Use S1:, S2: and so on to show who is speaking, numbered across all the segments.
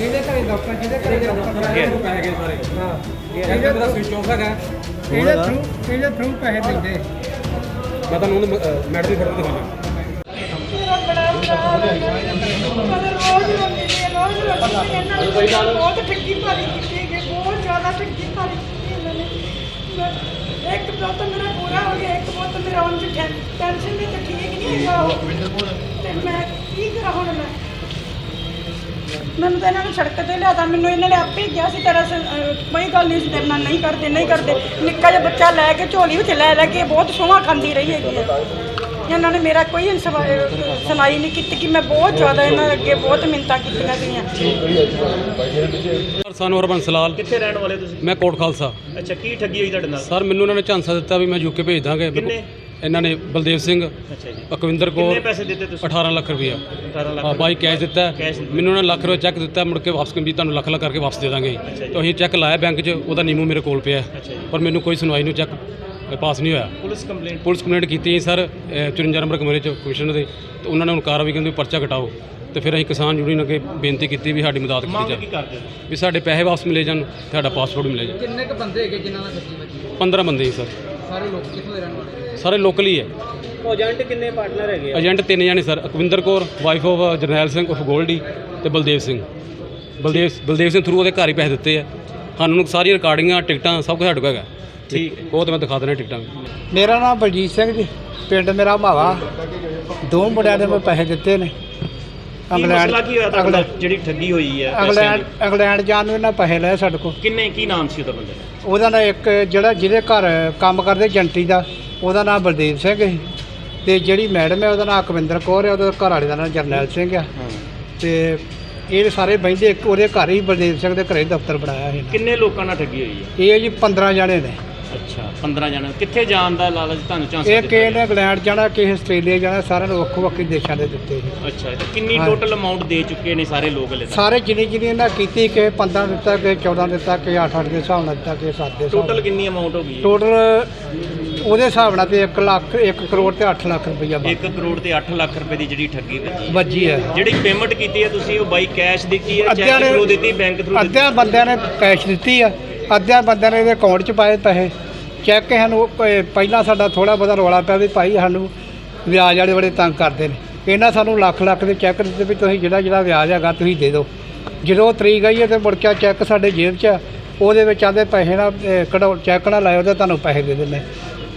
S1: ਇਹਦੇ ਘਰੇ ਦਫ਼ਤਰ ਜਿਹਦੇ ਘਰੇ ਦਫ਼ਤਰ
S2: ਅੱਗੇ।
S1: ਪੈਸੇ ਗਏ ਸਾਰੇ ਹਾਂ
S2: ਇਹਦੇ ਮੇਰਾ ਸਵਿਚ ਆਫ ਹੈਗਾ
S1: ਇਹਦੇ ਥਰੂ ਇਹਦੇ ਥਰੂ ਪੈਸੇ ਦਿੰਦੇ
S2: ਮੈਂ ਤੁਹਾਨੂੰ ਮੈਡਮ ਦੀ ਫੋਟੋ
S3: ਹੈ ਨੇ ਬਹੁਤ ਠੱਗੀ ਮਾਰੀ ਕੀਤੀ ਹੈ ਬਹੁਤ ਜ਼ਿਆਦਾ ਠੱਗੀ ਮਾਰੀ ਕੀਤੀ ਇਹਨਾਂ ਨੇ ਮੈਂ- ਇੱਕ ਪੁੱਤ ਮੇਰਾ ਪੂਰਾ ਹੋ ਗਿਆ ਇੱਕ ਪੁੱਤ ਮੇਰਾ ਹੁਣ ਟੈਨਸ਼ਨ ਵਿੱਚ ਠੀਕ ਨਹੀਂ ਹੈਗਾ ਉਹ ਤੇ ਮੈਂ ਕੀ ਕਰਾਂ ਹੁਣ ਮੈਂ ਮੈਨੂੰ ਤਾਂ ਇਹਨਾਂ ਨੇ ਸੜਕ ਤੇ ਲਿਆਦਾ ਮੈਨੂੰ ਇਹਨਾਂ ਨੇ ਆਪੇ ਹੀ ਕਿਹਾ ਸੀ ਤੇਰਾ ਸ- ਅਹ ਕੋਈ ਗੱਲ ਨਹੀਂ ਸੀ ਤੇਰੇ ਨਾਲ ਨਹੀਂ ਕਰਦੇ ਨਹੀਂ ਕਰਦੇ। ਨਿੱਕਾ ਜਿਹਾ ਬੱਚਾ ਲੈ ਕੇ ਝੋਲੀ ਵਿੱਚ ਲੈ ਲੈ ਕੇ ਬਹੁਤ ਸੋਹਾਂ ਖਾਂਦੀ ਰਹੀ ਹੈਗੀ ਹੈ। ਇਹਨਾਂ ਨੇ ਮੇਰਾ ਕੋਈ ਇਨਸਵਾ- ਅਹ ਸੁਣਾਈ ਨਹੀਂ ਕੀਤੀ ਕਿ ਮੈਂ ਬਹੁਤ ਜ਼ਿਆਦਾ ਇਹਨਾਂ ਅੱਗੇ ਬਹੁਤ ਮਿੰਨਤਾਂ ਕੀਤੀਆਂ ਗਈਆਂ।
S2: ਸਾਨੂੰ ਹਰਬੰਸ ਲਾਲ।
S4: ਕਿੱਥੇ ਰਹਿਣ ਵਾਲੇ ਤੁਸੀਂ?
S2: ਮੈਂ ਕੋਟ ਖਾਲਸਾ।
S4: ਅੱਛਾ ਕੀ ਠੱਗੀ ਹੋਈ ਤੁਹਾਡੇ ਨਾਲ?
S2: ਸਰ ਮੈਨੂੰ ਉਹਨਾਂ ਨੇ ਝਾਂਸਾ ਦਿੱਤਾ ਵੀ ਮੈਂ ਯੂਕੇ ਭੇਜ ਦਾਂਗੇ।
S4: ਕਿੰਨੇ?
S2: ਇਹਨਾਂ ਨੇ ਬਲਦੇਵ ਸਿੰਘ
S4: ਅੱਛਾ ਜੀ।
S2: ਅਕਵਿੰਦਰ
S4: ਕਿੰਨੇ
S2: ਕੌਰ
S4: ਪੈਸੇ ਦਿੱਤੇ ਤੁਸੀਂ?
S2: 18 ਲੱਖ ਰੁਪਇਆ।
S4: 18 ਲੱਖ
S2: ਹਾਂ ਬਾਈ ਕੈਸ਼ ਦਿੱਤਾ। ਹੈ।
S4: ਕੈਸ਼ ਦਿੱਤਾ।
S2: ਮੈਨੂੰ ਉਹਨਾਂ ਨੇ ਲੱਖ ਰੁਪਏ ਚੈੱਕ ਦਿੱਤਾ ਮੁੜ ਕੇ ਵਾਪਸ ਵੀ ਤੁਹਾਨੂੰ ਲੱਖ ਲੱਖ ਕਰਕੇ ਵਾਪਸ ਦੇ ਦਾਂਗੇ।
S4: ਅੱਛਾ ਜੀ।
S2: ਤੇ ਅਸੀਂ ਚੈੱਕ ਲਾਇਆ ਬੈਂਕ 'ਚ ਉਹਦਾ ਨੀਮੋ ਮੇਰੇ ਕੋਲ ਪਿਆ। ਹੈ।
S4: ਅੱਛਾ ਜੀ।
S2: ਪਰ ਮੈਨੂੰ ਕੋਈ ਸੁਣਵਾਈ ਨਹੀਂ ਚੈੱਕ ਪਾਸ ਨਹੀਂ ਹੋਇਆ।
S4: ਪੁਲਿਸ ਕੰਪਲੇਂਟ
S2: ਪੁਲਿਸ ਕੰਪਲੇਂਟ ਕੀਤੀ ਹੈ ਸਰ ਅਹ 54 ਨੰਬਰ ਕਮਰੇ 'ਚ ਕਮਿਸ਼ਨਰ ਦੇ। ਤੇ ਉਹਨਾਂ ਨੇ ਹੁਣ ਕਾਰਵਾਈ ਕਹਿੰਦੇ ਪਰਚਾ ਘਟਾਓ ਤੇ ਫਿਰ ਅਸੀਂ ਕਿਸਾਨ ਯੂਨੀਅਨ ਅੱਗੇ ਬੇਨਤੀ ਕੀਤੀ ਵੀ ਸਾਡੀ ਮਦਦ ਕੀਤੀ
S4: ਮੰਗ ਕੀ
S2: ਜਾਵੇ।
S4: ਕਰਦੇ ਹੋ?
S2: ਵੀ ਸਾਡੇ ਪੈਸੇ ਵਾਪਸ ਮਿਲੇ ਜਾਣ ਸਾਡਾ ਪਾਸਪੋਰਟ ਮਿਲੇ ਜਾਣ।
S1: ਕਿੰਨੇ ਕ ਬੰਦੇ ਹੈਗੇ ਜਿਨ੍ਹਾਂ ਦਾ ਸੱਚੀ ਬੱਜੀ
S2: 15 ਬੰਦੇ ਸੀ ਸਰ।
S1: ਸਾਰੇ ਲੋਕ ਕਿੱਥੋਂ ਦੇ ਰਹਿਣ ਵਾਲੇ
S2: ਸਾਰੇ ਲੋਕਲ ਹੀ ਹੈ।
S4: ਏਜੰਟ ਕਿੰਨੇ ਪਾਰਟਨਰ ਹੈਗੇ
S2: ਏਜੰਟ ਤਿੰਨ ਜਾਣੇ sir Akwinder Kaur wife of Jarnail Singh of Goldy ਤੇ ਬਲਦੇਵ ਸਿੰਘ। ਬਲਦੇਵ ਬਲਦੇਵ ਸਿੰਘ ਥਰੂ ਉਹਦੇ ਘਰ ਹੀ ਪੈਸੇ ਦਿੱਤੇ ਆ। ਸਾਨੂੰ ਸਾਰੀਆਂ ਰਿਕਾਰਡਿੰਗਾਂ ਟਿਕਟਾਂ ਸਭ ਕੁਝ ਸਾਡੇ ਕੋਲ ਹੈਗਾ।
S4: ਠੀਕ।
S2: ਉਹ ਤੇ ਮੈਂ ਦਿਖਾ ਦੇਣਾ ਟਿਕਟਾਂ।
S1: ਮੇਰਾ ਨਾਮ ਬਲਜੀਤ ਸਿੰਘ ਜੀ ਪਿੰਡ ਮੇਰਾ ਮਾਵਾ। ਦੋ ਮੁੰਡਿਆਂ ਦੇ ਮੈਂ ਪੈਸੇ ਦਿੱਤੇ ਨੇ।
S4: ਕੀ ਮਸਲਾ ਕੀ ਹੋਇਆ ਤੁਹਾਡੇ? ਨਾਲ ਜਿਹੜੀ ਠੱਗੀ ਹੋਈ ਹੈ ਪੈਸਿਆਂ
S1: ਇੰਗਲੈਂਡ
S4: ਦੀ?
S1: ਇੰਗਲੈਂਡ ਜਾਣ ਨੂੰ ਇਹਨਾਂ ਪੈਸੇ ਲਏ ਸਾਡੇ ਕੋਲ।
S4: ਕਿੰਨੇ ਕੀ ਨਾਮ ਸੀ ਉਹਦਾ ਬੰਦੇ ਦਾ?
S1: ਉਹਦਾ ਨਾਂ ਇੱਕ ਜਿਹੜਾ ਜਿਹਦੇ ਘਰ ਕੰਮ ਕਰਦੇ ਜੰਟੀ ਦਾ ਉਹਦਾ ਨਾਮ ਬਲਦੇਵ ਸਿੰਘ ਸੀ। ਤੇ ਜਿਹੜੀ ਮੈਡਮ ਹੈ ਉਹਦਾ ਨਾਮ ਅਕਵਿੰਦਰ ਕੌਰ ਹੈ ਉਹਦੇ ਘਰ ਵਾਲੇ ਦਾ ਨਾਮ ਜਰਨੈਲ ਸਿੰਘ ਆ। ਤੇ ਇਹ ਸਾਰੇ ਬਹਿੰਦੇ ਇੱਕ ਉਹਦੇ ਘਰ ਹੀ ਬਲਦੇਵ ਸਿੰਘ ਦੇ ਘਰੇ ਦਫ਼ਤਰ ਬਣਾਇਆ ਸੀ
S4: ਕਿੰਨੇ ਲੋਕਾਂ ਨਾਲ ਠੱਗੀ ਹੋਈ ਹੈ?
S1: ਇਹ ਜੀ 15 ਜਣੇ ਨੇ।
S4: ਅੱਛਾ 15 ਜਣੇ। ਕਿੱਥੇ ਜਾਣ ਦਾ ਲਾਲਚ ਤੁਹਾਨੂੰ ਚਾਂਸ
S1: ਇਹ ਕਿਸੇ ਨੇ ਇੰਗਲੈਂਡ ਜਾਣਾ ਕਿਸੇ ਆਸਟ੍ਰੇਲੀਆ ਜਾਣਾ ਸਾਰਿਆਂ ਨੂੰ ਵੱਖੋ ਵੱਖਰੇ ਦੇਸ਼ਾਂ ਦੇ ਦਿੱਤੇ ਸੀ।
S4: ਅੱਛਾ ਤੇ ਕਿੰਨੀ
S1: ਹਾਂ।
S4: ਟੋਟਲ ਅਮਾਉਂਟ ਦੇ ਚੁੱਕੇ ਨੇ ਸਾਰੇ ਲੋਕ ਹਲੇ ਤੱਕ?
S1: ਸਾਰੇ ਜਿੰਨੀ ਜਿੰਨੀ ਇਹਨਾਂ ਕੀਤੀ ਕਿ 15 ਦਿੱਤਾ ਕਿ 14 ਦਿੱਤਾ ਕਿ 8 8 ਦੇ ਹਿਸਾਬ ਨਾਲ ਦਿੱਤਾ ਕਿ 7 ਦੇ ਹਿਸਾਬ
S4: ਟੋਟਲ
S1: ਨਾਲ।
S4: ਕਿੰਨੀ ਅਮਾਉਂਟ ਹੋ ਗਈ
S1: ਟੋਟਲ ਉਹਦੇ ਹਿਸਾਬ ਨਾਲ ਤੇ 1 ਲੱਖ 1 ਕਰੋੜ ਤੇ 8 ਲੱਖ ਰੁਪਈਆ
S4: 1 ਕਰੋੜ ਤੇ 8 ਲੱਖ ਰੁਪਏ ਦੀ ਜਿਹੜੀ ਠੱਗੀ ਵੱਜੀ ਹੈ।
S1: ਵੱਜੀ ਹੈ।
S4: ਜਿਹੜੀ ਪੇਮੈਂਟ ਕੀਤੀ ਹੈ ਤੁਸੀਂ ਉਹ ਬਾਈ ਕੈਸ਼ ਦਿੱਤੀ ਹੈ
S1: ਅੱਧਿਆਂ
S4: ਚੈੱਕ
S1: ਨੇ-
S4: ਥਰੂ ਦਿੱਤੀ ਬੈਂਕ ਥਰੂ ਦਿੱਤੀ?
S1: ਅੱਧਿਆਂ ਬੰਦਿਆਂ ਨੇ ਕੈਸ਼ ਦਿੱਤੀ ਆ ਅੱਧਿਆਂ ਬੰਦਿਆਂ ਨੇ ਇਹਦੇ ਅਕਾਊਂਟ 'ਚ ਪਾਏ ਪੈਸੇ। ਚੈੱਕ ਸਾਨੂੰ ਪ- ਪਹਿਲਾਂ ਸਾਡਾ ਥੋੜਾ ਬਹੁਤਾ ਰੌਲਾ ਪਿਆ ਵੀ ਭਾਈ ਸਾਨੂੰ ਵਿਆਜ ਵਾਲੇ ਬੜੇ ਤੰਗ ਕਰਦੇ ਨੇ। ਇਹਨਾਂ ਸਾਨੂੰ ਲੱਖ ਲੱਖ ਦੇ ਚੈੱਕ ਦਿੱਤੇ ਵੀ ਤੁਸੀਂ ਜਿਹੜਾ ਜਿਹੜਾ ਵਿਆਜ ਹੈਗਾ ਤੁਸੀਂ ਦੇ ਦਿਓ। ਜਦੋਂ ਤਰੀਕ ਆਈ ਹੈ ਤੇ ਮੁੜ ਕੇ ਚੈੱਕ ਸਾਡੇ ਜੇਬ 'ਚ ਆ, ਉਹਦੇ ਵਿੱਚ ਆਂਦੇ ਪੈਸੇ ਨਾ ਅਹ, ਕਢਾਓ ਚੈੱਕ ਨਾ ਲਾਇਓ ਤੇ ਤੁਹਾਨੂੰ ਪੈਸੇ ਦੇ ਦਿੰਦੇ।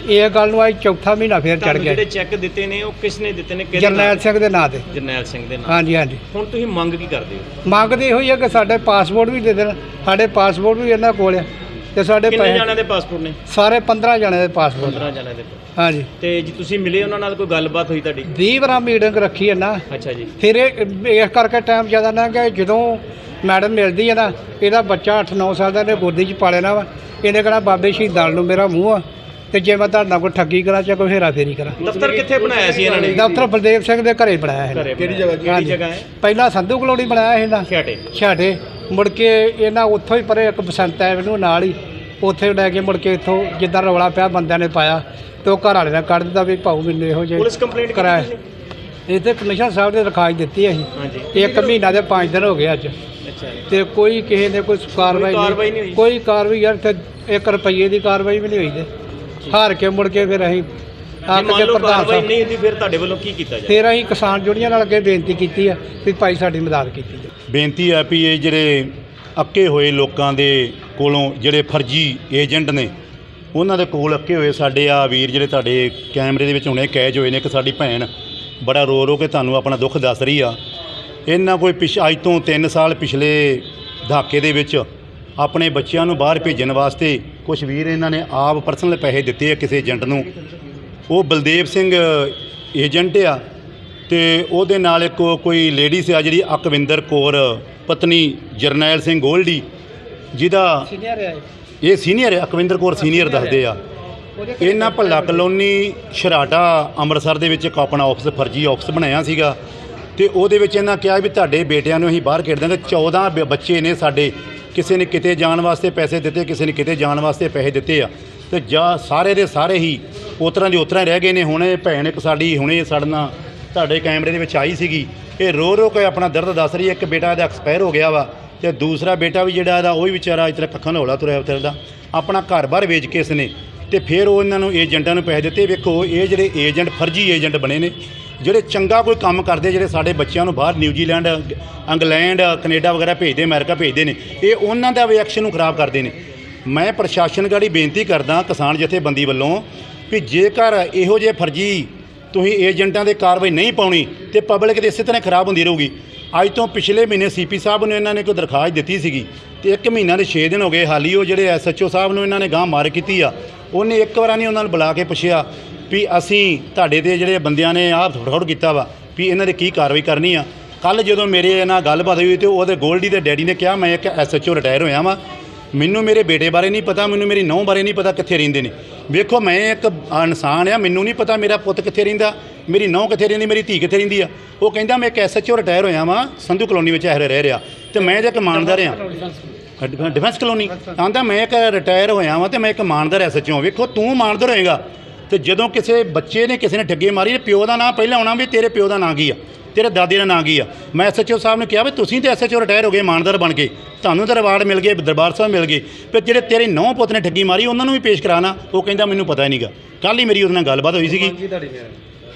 S1: ਇਹ ਗੱਲ ਨੂੰ ਅੱਜ ਚੌਥਾ ਮਹੀਨਾ ਫੇਰ ਚੜ
S4: ਤੁਹਾਨੂੰ
S1: ਗਿਆ।
S4: ਜਿਹੜੇ ਚੈੱਕ ਦਿੱਤੇ ਨੇ ਉਹ ਕਿਸ ਨੇ ਦਿੱਤੇ ਨੇ ਕਿਹਦੇ
S1: ਜਰਨੈਲ
S4: ਨਾਲ?
S1: ਸਿੰਘ ਦੇ ਨਾਂ ਤੇ
S4: ਜਰਨੈਲ ਸਿੰਘ ਦੇ ਨਾਲ
S1: ਹਾਂਜੀ ਹਾਂਜੀ।
S4: ਹੁਣ ਤੁਸੀਂ ਮੰਗ ਕੀ ਕਰਦੇ ਹੋ?
S1: ਮੰਗਦੇ ਹੋਈ ਹੈ ਕਿ ਸਾਡੇ ਪਾਸਪੋਰਟ ਵੀ ਦੇ ਦੇਣ ਸਾਡੇ ਪਾਸਪੋਰਟ ਵੀ ਇਹਨਾਂ ਕੋਲ ਆ ਤੇ ਸਾਡੇ
S4: ਕਿੰਨੇ
S1: ਪੈਸੇ
S4: ਜਣਿਆਂ ਦੇ ਪਾਸਪੋਰਟ ਨੇ?
S1: ਸਾਰੇ 15 ਜਣੇ ਦੇ ਪਾਸਪੋਰਟ।
S4: 15 ਜਣਿਆਂ ਦੇ।
S1: ਹਾਂਜੀ।
S4: ਤੇ ਜੀ ਤੁਸੀਂ ਮਿਲੇ ਉਹਨਾਂ ਨਾਲ ਕੋਈ ਗੱਲਬਾਤ ਹੋਈ ਤੁਹਾਡੀ?
S1: 20 ਵਾਰਾਂ ਮੀਟਿੰਗ ਰੱਖੀ ਹੈ ਨਾ
S4: ਅੱਛਾ ਜੀ।
S1: ਫਿਰ ਇਹ ਇਸ ਕਰਕੇ ਟਾਈਮ ਜ਼ਿਆਦਾ ਨਾ ਕਿ ਜਦੋਂ ਮੈਡਮ ਮਿਲਦੀ ਹੈ ਨਾ ਇਹਦਾ ਬੱਚਾ 8-9 ਸਾਲ ਦਾ ਇਹਨੇ ਗੋਦੀ 'ਚ ਪਾ ਲੈਣਾ ਵਾ। ਇਹਨੇ ਕਹਿਣਾ ਬਾਬੇ ਸ਼ਹੀਦਾਂ ਨੂੰ ਮੇਰਾ ਮੂੰਹ ਆ। ਤੇ ਜੇ ਮੈਂ ਤੁਹਾਡੇ ਨਾਲ ਕੋਈ ਠੱਗੀ ਕਰਾਂ ਚਾਹੇ ਕੋਈ ਹੇਰਾ ਫੇਰੀ ਕਰਾਂ।
S4: ਦਫ਼ਤਰ ਕਿੱਥੇ ਬਣਾਇਆ ਸੀ ਇਹਨਾਂ ਨੇ?
S1: ਦਫ਼ਤਰ ਬਲਦੇਵ ਸਿੰਘ ਦੇ ਘਰੇ ਬਣਾਇਆ ਹੈ
S4: ਕਿਹੜੀ ਜਗ੍ਹਾ ਕਿਹੜੀ। ਜਗ੍ਹਾ ਹੈ?
S1: ਪਹਿਲਾਂ ਸੰਧੂ ਕਲੋਨੀ ਬਣਾਇਆ ਸੀ ਨਾ
S4: ਖਿਆਟੇ
S1: ਛਾਟੇ ਮੁੜ ਕੇ ਇਹਨਾਂ ਉੱਥੋਂ ਹੀ ਪਰੇ ਇੱਕ ਬਸੰਤ ਐਵਨਿਊ ਨਾਲ ਹੀ। ਉੱਥੇ ਲੈ ਕੇ ਮੁੜ ਕੇ ਇੱਥੋਂ ਜਿੱਦਾਂ ਰੌਲਾ ਪਿਆ ਬੰਦਿਆਂ ਨੇ ਪਾਇਆ ਤੇ ਉਹ ਘਰ ਵਾਲੇ ਨੇ ਕੱਢ ਦਿੱਤਾ ਵੀ ਭਾਊ ਮੈਨੂੰ ਇਹੋ ਜਿਹੇ
S4: ਪੁਲਿਸ ਕੰਪਲੇਂਟ
S1: ਕਰਾਇਆ। ਇੱਥੇ ਕਮਿਸ਼ਨਰ ਸਾਹਿਬ ਨੇ ਦਰਖਾਸਤ ਦਿੱਤੀ ਅਸੀਂ ਇੱਕ ਮਹੀਨਾ ਦੇ 5 ਦਿਨ ਹੋ ਗਏ ਅੱਜ।
S4: ਜੀ।
S1: ਤੇ ਕੋਈ ਕਿਸੇ ਨੇ ਕੋਈ ਕਾਰਵਾਈ
S4: ਨਹੀਂ?
S1: ਕੋਈ ਕਾਰਵਾਈ ਯਾਰ ਤੇ 1 ਰੁਪਏ ਦੀ ਕਾਰਵਾਈ ਵੀ ਨਹੀਂ ਹੋਈ ਤੇ। ਹਾਰ ਕੇ ਮੁੜ ਕੇ ਫਿਰ ਅਸੀਂ
S4: ਜੇ
S1: ਕੇ
S4: ਲਓ
S1: ਪ੍ਰਧਾਨ
S4: ਕਾਰਵਾਈ
S1: ਸਾਹਿਬ
S4: ਨਹੀਂ ਹੁੰਦੀ ਫਿਰ ਤੁਹਾਡੇ ਵੱਲੋਂ ਕੀ ਕੀਤਾ ਜਾਏ?
S1: ਫਿਰ ਅਸੀਂ ਕਿਸਾਨ ਜੁੜੀਆਂ ਨਾਲ ਅੱਗੇ ਬੇਨਤੀ ਕੀਤੀ ਆ ਵੀ ਭਾਈ ਸਾਡੀ ਮਦਦ ਕੀਤੀ ਜਾਵੇ।
S5: ਬੇਨਤੀ ਹੈ ਵੀ ਇਹ ਜਿਹੜੇ ਅੱਕੇ ਹੋਏ ਲੋਕਾਂ ਦੇ ਕੋਲੋਂ ਜਿਹੜੇ ਫਰਜ਼ੀ ਏਜੰਟ ਨੇ ਉਹਨਾਂ ਦੇ ਕੋਲ ਅੱਕੇ ਹੋਏ ਸਾਡੇ ਆ ਵੀਰ ਜਿਹੜੇ ਤੁਹਾਡੇ ਕੈਮਰੇ ਦੇ ਵਿੱਚ ਹੁਣੇ ਕੈਦ ਹੋਏ ਨੇ ਇੱਕ ਸਾਡੀ ਭੈਣ ਬੜਾ ਰੋ ਰੋ ਕੇ ਤੁਹਾਨੂੰ ਆਪਣਾ ਦੁੱਖ ਦੱਸ ਰਹੀ ਆ। ਇਹਨਾਂ ਕੋਈ ਪਿਛ ਅੱਜ ਤੋਂ 3 ਸਾਲ ਪਿਛਲੇ ਦਹਾਕੇ ਦੇ ਵਿੱਚ ਆਪਣੇ ਬੱਚਿਆਂ ਨੂੰ ਬਾਹਰ ਭੇਜਣ ਵਾਸਤੇ ਕੁਝ ਵੀਰ ਇਹਨਾਂ ਨੇ ਆਪ ਪਰਸਨਲ ਪੈਸੇ ਦਿੱਤੇ ਆ ਕਿਸੇ ਏਜੰਟ ਨੂੰ। ਉਹ ਬਲਦੇਵ ਸਿੰਘ ਏਜੰਟ ਆ ਤੇ ਉਹਦੇ ਨਾਲ ਇੱਕ ਕੋਈ ਲੇਡੀ ਸੀ ਆ ਜਿਹੜੀ ਅਕਵਿੰਦਰ ਕੌਰ ਪਤਨੀ ਜਰਨੈਲ ਸਿੰਘ ਗੋਲਡੀ ਜਿਹਦਾ ਇਹ। ਸੀਨੀਅਰ ਹੈ ਅਕਵਿੰਦਰ ਕੌਰ ਸੀਨੀਅਰ ਦੱਸਦੇ ਆ। ਇਹਨਾਂ ਭੱਲਾ ਕਲੋਨੀ ਸ਼ਰਾਟਾ ਅੰਮ੍ਰਿਤਸਰ ਦੇ ਵਿੱਚ ਇੱਕ ਆਪਣਾ ਆਫਿਸ ਫਰਜ਼ੀ ਆਫਿਸ ਬਣਾਇਆ ਸੀਗਾ। ਤੇ ਉਹਦੇ ਵਿੱਚ ਇਹਨਾਂ ਕਿਹਾ ਵੀ ਤੁਹਾਡੇ ਬੇਟਿਆਂ ਨੂੰ ਅਸੀਂ ਬਾਹਰ ਖੇਡ ਦਾਂਗੇ 14 ਬ- ਬੱਚੇ ਨੇ ਸਾਡੇ ਕਿਸੇ ਨੇ ਕਿਤੇ ਜਾਣ ਵਾਸਤੇ ਪੈਸੇ ਦਿੱਤੇ, ਕਿਸੇ ਨੇ ਕਿਤੇ ਜਾਣ ਵਾਸਤੇ ਪੈਸੇ ਦਿੱਤੇ ਆ। ਤੇ ਜਾਂ ਸਾਰੇ ਦੇ ਸਾਰੇ ਹੀ ਉਤਰਾਂ ਦੀ ਉਤਰਾਂ ਰਹਿ ਗਏ ਨੇ। ਹੁਣੇ ਭੈਣ ਇੱਕ ਸਾਡੀ, ਹੁਣੇ ਸਾਡੇ ਨਾਲ ਤੁਹਾਡੇ ਕੈਮਰੇ ਦੇ ਵਿੱਚ ਆਈ ਸੀਗੀ। ਇਹ ਰੋ ਰੋ ਕੇ ਆਪਣਾ ਦਰਦ ਦੱਸ ਰਹੀ ਹੈ। ਇੱਕ ਬੇਟਾ ਇਹਦਾ ਐਕਸਪਾਇਰ ਹੋ ਗਿਆ ਵਾ ਤੇ ਦੂਸਰਾ ਬੇਟਾ ਵੀ ਜਿਹੜਾ ਇਹਦਾ ਉਹ ਵੀ ਵਿਚਾਰਾ ਇਸ ਤਰ੍ਹਾਂ ਕੱਖਾਂ ਦਾ ਹੌਲਾ ਤੁਰਿਆ ਫਿਰਦਾ। ਆਪਣਾ ਘਰ-ਬਾਰ ਵੇਚ ਕੇ ਇਸਨੇ ਤੇ ਫਿਰ ਉਹ ਇਹਨਾਂ ਨੂੰ ਏਜੰਟਾਂ ਨੂੰ ਪੈਸੇ ਦਿੱਤੇ। ਵੇਖੋ, ਇਹ ਜਿਹੜੇ ਏਜੰਟ, ਫਰਜ਼ੀ ਏਜੰਟ ਬਣੇ ਨੇ, ਜਿਹੜੇ ਚੰਗਾ ਕੋਈ ਕੰਮ ਕਰਦੇ, ਜਿਹੜੇ ਸਾਡੇ ਬੱਚਿਆਂ ਨੂੰ ਬਾਹਰ ਨਿਊਜ਼ੀਲੈਂਡ, ਇੰਗਲੈਂਡ, ਕੈਨੇਡਾ ਵਗੈਰਾ ਭੇਜਦੇ, ਅਮਰੀਕਾ ਭੇਜਦੇ ਨੇ, ਇਹ ਉਹਨਾਂ ਦਾ ਵੀ ਐਕਸ਼ਨ ਨੂੰ ਖਰਾਬ ਕਰਦੇ ਨੇ। ਮੈਂ ਪ੍ਰਸ਼ਾਸਨ ਗਾੜੀ ਬੇਨਤੀ ਕਰਦਾ ਕਿਸਾਨ ਜਥੇਬੰਦੀ ਵੱਲੋਂ ਵੀ ਜੇਕਰ ਇਹੋ ਜਿਹੇ ਫਰਜ਼ੀ ਤੁਸੀਂ ਏਜੰਟਾਂ ਦੇ ਕਾਰਵਾਈ ਨਹੀਂ ਪਾਉਣੀ ਤੇ ਪਬਲਿਕ ਤੇ ਇਸੇ ਤਰ੍ਹਾਂ ਖਰਾਬ ਹੁੰਦੀ ਰਹੂਗੀ। ਅੱਜ ਤੋਂ ਪਿਛਲੇ ਮਹੀਨੇ ਸੀਪੀ ਸਾਹਿਬ ਨੂੰ ਇਹਨਾਂ ਨੇ ਕੋਈ ਦਰਖਾਸਤ ਦਿੱਤੀ ਸੀਗੀ ਤੇ ਇੱਕ ਮਹੀਨਾ ਦੇ 6 ਦਿਨ ਹੋ ਗਏ, ਹਾਲੀ ਉਹ ਜਿਹੜੇ ਐਸਐਚਓ ਸਾਹਿਬ ਨੂੰ ਇਹਨਾਂ ਨੇ ਗਾਂ ਮਾਰ ਕੀਤੀ ਆ। ਉਹਨੇ ਇੱਕ ਵਾਰ ਨਹੀਂ ਉਹਨਾਂ ਨੂੰ ਬੁਲਾ ਕੇ ਪੁੱਛਿਆ ਵੀ ਅਸੀਂ ਤੁਹਾਡੇ ਤੇ ਜਿਹੜੇ ਬੰਦਿਆਂ ਨੇ ਆਹ ਥੋੜ੍ਹਾ ਕੀਤਾ ਵਾ, ਵੀ ਇਹਨਾਂ ਦੇ ਕੀ ਕਾਰਵਾਈ ਕਰਨੀ ਆ। ਕੱਲ ਜਦੋਂ ਮੇਰੇ ਨਾਲ ਗੱਲਬਾਤ ਹੋਈ ਤੇ ਉਹਦੇ ਗੋਲਡੀ ਦੇ ਡੈਡੀ ਨੇ ਕਿਹਾ, ਮੈਂ ਇੱਕ ਐਸਐਚਓ ਰਿਟਾਇਰ ਹੋਇਆ ਵਾਂ। ਮੈਨੂੰ ਮੇਰੇ ਬੇਟੇ ਬਾਰੇ ਨਹੀਂ ਪਤਾ, ਮੈਨੂੰ ਮੇਰੀ ਨੌਂ ਬਾਰੇ ਨਹੀਂ ਪਤਾ ਕਿੱਥੇ ਰਹਿੰਦੇ ਨੇ। ਵੇਖੋ, ਮੈਂ ਇੱਕ ਇਨਸਾਨ ਆ, ਮੈਨੂੰ ਨਹੀਂ ਪਤਾ ਮੇਰਾ ਪੁੱਤ ਕਿੱਥੇ ਰਹਿੰਦਾ, ਮੇਰੀ ਨੌਂ ਕਿੱਥੇ ਰਹਿੰਦੀ, ਮੇਰੀ ਧੀ ਕਿੱਥੇ ਰਹਿੰਦੀ ਆ। ਉਹ ਕਹਿੰਦਾ, ਮੈਂ ਇੱਕ ਐਸਐਚਓ ਰਿਟਾਇਰ ਹੋਇਆ ਵਾਂ, ਸੰਧੂ ਕਲੋਨੀ ਵਿੱਚ ਇਹ ਰਹਿ ਰਿਹਾ। ਤੇ ਮੈਂ ਜੇ ਕਮਾਂਡਰ ਆ ਡਿਫੈਂ- ਡਿਫੈਂਸ ਕਲੋਨੀ ਆਂਦਾ ਮੈਂ ਇੱਕ ਰਿਟਾਇਰ ਹੋਇਆ ਵਾਂ ਤੇ ਮੈਂ ਇੱਕ ਇਮਾਨਦਾਰ ਐਸਐਚਓ ਵੇਖੋ ਤੂੰ ਇਮਾਨਦਾਰ ਹੋਏਗਾ। ਤੇ ਜਦੋਂ ਕਿਸੇ ਬੱਚੇ ਨੇ ਕਿਸੇ ਨੇ ਠੱਗੇ ਮਾਰੀ ਪਿਓ ਦਾ ਨਾਂ ਪਹਿਲਾਂ ਆਉਣਾ ਵੀ ਤੇਰੇ ਪਿਓ ਦਾ ਨਾਂ ਕੀ ਆ? ਤੇਰੇ ਦਾਦੇ ਦਾ ਨਾਂ ਕੀ ਆ? ਮੈਂ ਐਸਐਚਓ ਸਾਹਿਬ ਨੂੰ ਕਿਹਾ ਵੀ ਤੁਸੀਂ ਤੇ ਐਸਐਚਓ ਰਿਟਾਇਰ ਹੋ ਗਏ ਇਮਾਨਦਾਰ ਬਣ ਕੇ। ਤੁਹਾਨੂੰ ਤਾਂ ਰਿਵਾਰਡ ਮਿਲ ਗਏ ਦਰਬਾਰ ਸਾਹਿਬ ਮਿਲ ਗਏ। ਫਿਰ ਜਿਹੜੇ ਤੇਰੇ ਨੌ ਪੁੱਤ ਨੇ ਠੱਗੀ ਮਾਰੀ ਉਹਨਾਂ ਨੂੰ ਵੀ ਪੇਸ਼ ਕਰਾਣਾ। ਉਹ ਕਹਿੰਦਾ ਮੈਨੂੰ ਪਤਾ ਹੀ ਨਹੀਂਗਾ ਕੱਲ ਹੀ ਮੇਰੀ ਉਹਦੇ ਨਾਲ ਗੱਲਬਾਤ ਹੋਈ ਸੀਗੀ।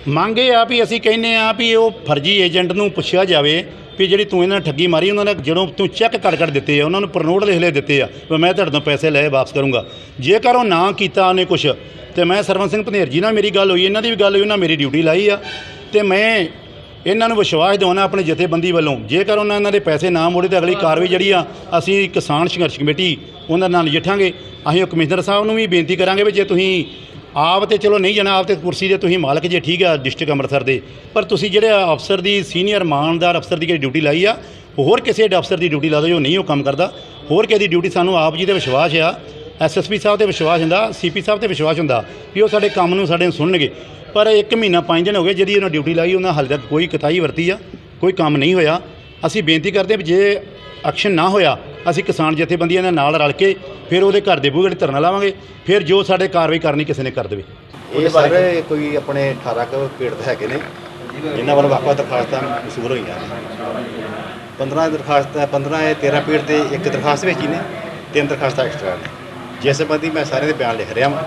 S5: ਮੰਗ ਇਹ ਆ ਵੀ ਅਸੀਂ ਕਹਿੰਨੇ ਆ ਵੀ ਉਹ ਫਰਜ਼ੀ ਏਜੰਟ ਨੂੰ ਪੁੱਛਿਆ ਜਾਵੇ ਵੀ ਜਿਹੜੀ ਤੂੰ ਇਹਨਾਂ ਨਾਲ ਠੱਗੀ ਮਾਰੀ, ਉਹਨਾਂ ਨੇ ਜਦੋਂ ਤੂੰ ਚੈੱਕ ਕਰ ਕਰ ਦਿੱਤੇ ਆ, ਉਹਨਾਂ ਨੂੰ ਪ੍ਰਨੋਟ ਲਿਖ ਲੈ ਦਿੱਤੇ ਆ, ਵੀ ਮੈਂ ਤੁਹਾਡੇ ਤੋਂ ਪੈਸੇ ਲਏ ਵਾਪਸ ਕਰੂੰਗਾ। ਜੇਕਰ ਉਹ ਨਾ ਕੀਤਾ ਉਹਨੇ ਕੁਛ, ਤੇ ਮੈਂ ਸਰਵਨ ਸਿੰਘ ਭਨੇਰ ਜੀ ਨਾਲ ਮੇਰੀ ਗੱਲ ਹੋਈ, ਇਹਨਾਂ ਦੀ ਵੀ ਗੱਲ ਹੋਈ, ਉਹਨਾਂ ਮੇਰੀ ਡਿਊਟੀ ਲਾਈ ਆ, ਤੇ ਮੈਂ ਇਹਨਾਂ ਨੂੰ ਵਿਸ਼ਵਾਸ ਦਿਵਾਉਣਾ ਆਪਣੇ ਜਥੇਬੰਦੀ ਵੱਲੋਂ। ਜੇਕਰ ਉਹਨਾਂ ਇਹਨਾਂ ਦੇ ਪੈਸੇ ਨਾ ਮੋੜੇ, ਤਾਂ ਅਗਲੀ ਕਾਰਵਾਈ ਜਿਹੜੀ ਆ, ਅਸੀਂ ਕਿਸਾਨ ਸੰਘਰਸ਼ ਕਮੇਟੀ ਉਹਨਾਂ ਨਾਲ ਨਜਿੱਠਾਂਗੇ। ਅਸੀਂ ਉਹ ਕਮਿਸ਼ਨਰ ਸਾਹਿਬ ਨੂੰ ਵੀ ਬੇਨਤੀ ਕਰਾਂਗੇ ਵੀ ਜੇ ਤੁਸੀਂ ਆਪ ਤੇ ਚਲੋ ਨਹੀਂ ਜਾਣਾ ਆਪ ਤੇ ਕੁਰਸੀ ਦੇ ਤੁਸੀਂ ਮਾਲਕ ਜੇ, ਠੀਕ ਆ ਡਿਸਟ੍ਰਿਕਟ ਅੰਮ੍ਰਿਤਸਰ ਦੇ। ਪਰ ਤੁਸੀਂ ਜਿਹੜੇ ਅਫਸਰ ਦੀ ਸੀਨੀਅਰ ਇਮਾਨਦਾਰ ਅਫਸਰ ਦੀ ਜਿਹੜੀ ਡਿਊਟੀ ਲਾਈ ਆ, ਹੋਰ ਕਿਸੇ ਅਫਸਰ ਦੀ ਡਿਊਟੀ ਲਾ ਦਿਓ ਜੋ ਨਹੀਂ ਉਹ ਕੰਮ ਕਰਦਾ। ਹੋਰ ਕਿਸੇ ਦੀ ਡਿਊਟੀ ਸਾਨੂੰ ਆਪ ਜੀ ਤੇ ਵਿਸ਼ਵਾਸ ਆ ਐਸਐਸਪੀ ਸਾਹਿਬ ਤੇ ਵਿਸ਼ਵਾਸ ਹੁੰਦਾ ਸੀਪੀ ਸਾਹਿਬ ਤੇ ਵਿਸ਼ਵਾਸ ਹੁੰਦਾ ਵੀ ਉਹ ਸਾਡੇ ਕੰਮ ਨੂੰ ਸਾਡੇ ਨੂੰ ਸੁਣਨਗੇ। ਪਰ ਇੱਕ ਮਹੀਨਾ ਪੰਜ ਦਿਨ ਹੋ ਗਏ ਜਿਹੜੀ ਉਹਨਾਂ ਡਿਊਟੀ ਲਾਈ, ਉਹਨਾਂ ਹਾਲੇ ਤੱਕ ਕੋਈ ਕਤਾਈ ਵਰਤੀ ਆ, ਕੋਈ ਕੰਮ ਨਹੀਂ ਹੋਇਆ। ਅਸੀਂ ਬੇਨਤੀ ਕਰਦੇ ਵੀ ਜੇ ਐਕਸ਼ਨ ਨਾ ਹੋਇਆ ਅਸੀਂ ਕਿਸਾਨ ਜਥੇਬੰਦੀਆਂ ਦੇ ਨਾਲ ਰਲ ਕੇ ਫਿਰ ਉਹਦੇ ਘਰ ਦੇ ਬੂਹੇ 'ਤੇ ਧਰਨਾ ਲਾਵਾਂਗੇ ਫਿਰ ਜੋ ਸਾਡੇ ਕਾਰਵਾਈ ਕਰਨੀ ਕਿਸੇ ਨੇ ਕਰ ਦੇਵੇ।
S6: ਇਹ ਸਾਰੇ ਕੋਈ ਆਪਣੇ 18 ਕੁ ਪੀੜਤ ਹੈਗੇ ਨੇ ਇਹਨਾਂ ਵੱਲੋਂ ਵੱਖ ਵੱਖ ਦਰਖਾਸਤਾਂ ਮਸੂਰ ਹੋਈਆਂ ਨੇ। 15 ਦਰਖਾਸਤਾਂ 15 ਇਹ 13 ਪੀੜ ਤੇ ਇੱਕ ਦਰਖਾਸਤ ਵਿੱਚ ਹੀ ਨੇ ਤਿੰਨ ਦਰਖਾਸਤਾਂ ਐਕਸਟਰਾ ਨੇ। ਜਿਸ ਸੰਬੰਧੀ ਮੈਂ ਸਾਰਿਆਂ ਦੇ ਬਿਆਨ ਲਿਖ ਰਿਹਾ ਹਾਂ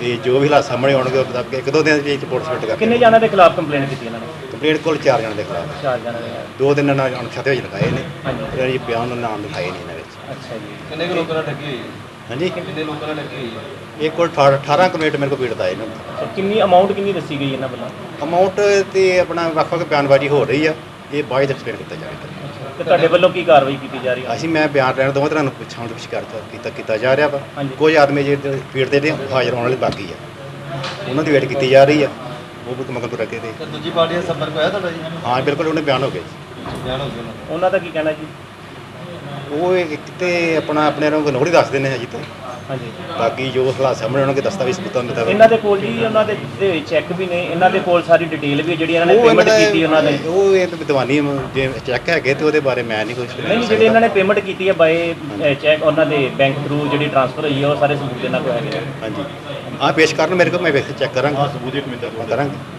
S6: ਤੇ ਜੋ ਵੀ ਹਾਲਾਤ ਸਾਹਮਣੇ ਆਉਣਗੇ ਉਹ ਇੱਕ ਦੋ ਦਿਨ ਵਿੱਚ ਰਿਪੋਰਟ ਸਬਮਿਟ ਕਰਕੇ
S7: ਕਿੰਨੇ ਜਣਾਂ ਦੇ ਖਿਲਾਫ ਕੰਪਲੇਂਟ ਕੀਤੀ ਇਹਨਾਂ ਨੇ?
S6: ਕੰਪਲੇਂਟ ਕੋਲ ਚਾਰ ਜਣਾਂ ਦੇ ਖਿਲਾਫ।
S7: ਚਾਰ ਜਣਾਂ ਦੇ
S6: ਦੋ ਦਿਨ ਇਹਨਾਂ ਨੇ ਅਣਖਤੇ ਵਿੱਚ ਲਿਖਾਏ ਨੇ।
S7: ਹਾਂਜੀ।
S6: ਇਹਨਾਂ ਦੇ ਬਿਆਨ ਦੇ ਨਾਮ ਲਿਖਾਏ ਨੇ ਇਹਨਾਂ ਵਿੱਚ।
S7: ਅੱਛਾ ਜੀ।
S8: ਕਿੰਨੇ ਕੁ ਲੋਕਾਂ ਨਾਲ ਠੱਗੀ ਹੋਈ ਹੈ?
S6: ਹਾਂਜੀ?
S8: ਕਿੰਨੇ ਲੋਕਾਂ ਨਾਲ ਠੱਗੀ ਹੋਈ ਹੈ?
S6: ਇਹ ਕੋਲ 18 18 ਕੰਪਲੇਂਟ ਮੇਰੇ ਕੋਲ ਪੀੜਤ ਆਏ ਨੇ।
S7: ਅੱਛਾ, ਕਿੰਨੀ ਅਮਾਉਂਟ ਕਿੰਨੀ ਦੱਸੀ ਗਈ ਇਹਨਾਂ ਵੱਲੋਂ?
S6: ਅਮਾਉਂਟ ਤੇ ਆਪਣਾ ਵੱਖ ਵੱਖ ਬਿਆਨਬਾਜ਼ੀ ਹੋ ਰਹੀ ਆ। ਇਹ ਬਾਅਦ ਐਕਸਪਲੇਨ ਕੀਤਾ ਜਾਵੇਗਾ।
S7: ਤੇ ਤੁਹਾਡੇ ਵੱਲੋਂ ਕੀ ਕਾਰਵਾਈ ਕੀਤੀ ਜਾ ਰਹੀ ਹੈ?
S6: ਅਸੀਂ ਮੈਂ ਬਿਆਨ ਲੈਣ ਦੋਵਾਂ ਤਰ੍ਹਾਂ ਨੂੰ ਪੁੱਛਾਂ ਤੇ ਸ਼ਿਕਾਇਤ ਕੀਤਾ ਕੀਤਾ ਜਾ ਰਿਹਾ ਵਾ।
S7: ਹਾਂਜੀ।
S6: ਕੁਝ ਆਦਮੀ ਜਿਹੜੇ ਪੀੜ ਦੇ ਨੇ ਹਾਜ਼ਰ ਹੋਣ ਵਾਲੇ ਬਾਕੀ ਆ। ਉਹਨਾਂ ਦੀ ਵੇਟ ਕੀਤੀ ਜਾ ਰਹੀ ਆ। ਉਹ ਵੀ ਮਗਰ ਤੋਂ ਰੱਖੇ ਤੇ।
S8: ਤੇ ਦੂਜੀ ਪਾਰਟੀ ਦਾ ਸੰਪਰਕ ਹੋਇਆ ਤੁਹਾਡਾ ਜੀ?
S6: ਹਾਂ ਬਿਲਕੁਲ ਉਹਨੇ ਬਿਆਨ ਹੋ ਗਏ ਜੀ।
S8: ਬਿਆਨ ਹੋ ਗਿਆ ਉਹਨਾਂ ਦਾ।
S7: ਉਹਨਾਂ ਦਾ ਕੀ ਕਹਿਣਾ ਜੀ?
S6: ਉਹ ਇੱਕ ਤੇ ਆਪਣਾ ਆਪਣੇ ਨੂੰ ਨੋੜੀ ਦੱਸਦੇ ਨੇ ਅਜੇ ਤੋਂ।
S7: ਹਾਂਜੀ।
S6: ਬਾਕੀ ਜੋ ਹਾਲਾਤ ਸਾਹਮਣੇ ਆਉਣਗੇ ਦਸਤਾਵੇਜ਼ ਸਬੂਤਾਂ ਦੇ
S7: ਇਹਨਾਂ ਦੇ ਕੋਲ ਜੀ ਉਹਨਾਂ ਦੇ ਚੈੱਕ ਵੀ ਨੇ। ਇਹਨਾਂ ਦੇ ਕੋਲ ਸਾਰੀ ਡਿਟੇਲ ਵੀ ਹੈ ਜਿਹੜੀ ਇਹਨਾਂ ਨੇ ਪੇਮੈਂਟ
S6: ਦਾ-
S7: ਕੀਤੀ ਉਹਨਾਂ ਨੇ।
S6: ਉਹ ਇਹ ਤਾਂ ਵਿਦਵਾਨੀ ਜੇ ਚੈੱਕ ਹੈਗੇ ਤੇ ਉਹਦੇ ਬਾਰੇ ਮੈਂ ਨਹੀਂ ਕੁਝ
S7: ਨਹੀਂ ਨਹੀਂ ਜਿਹੜੇ ਇਹਨਾਂ ਨੇ ਪੇਮੈਂਟ ਕੀਤੀ ਹੈ ਬਾਏ ਚੈੱਕ ਉਹਨਾਂ ਦੇ ਬੈਂਕ ਥਰੂ ਜਿਹੜੀ ਟ੍ਰਾਂਸਫਰ ਹੋਈ ਹੈ ਉਹ ਸਾਰੇ ਸਬੂਤ ਇਹਨਾਂ ਕੋਲ ਹੈਗੇ ਨੇ।
S6: ਹਾਂਜੀ। ਹਾਂ ਪੇਸ਼ ਕਰਨ ਮੇਰੇ ਕੋਲ ਮੈਂ ਵੇਖ ਕੇ ਚੈੱਕ ਕਰਾਂਗਾ। ਸਬੂਤ ਇੱਕ ਮਿੰਟ ਕਰਾਂਗੇ।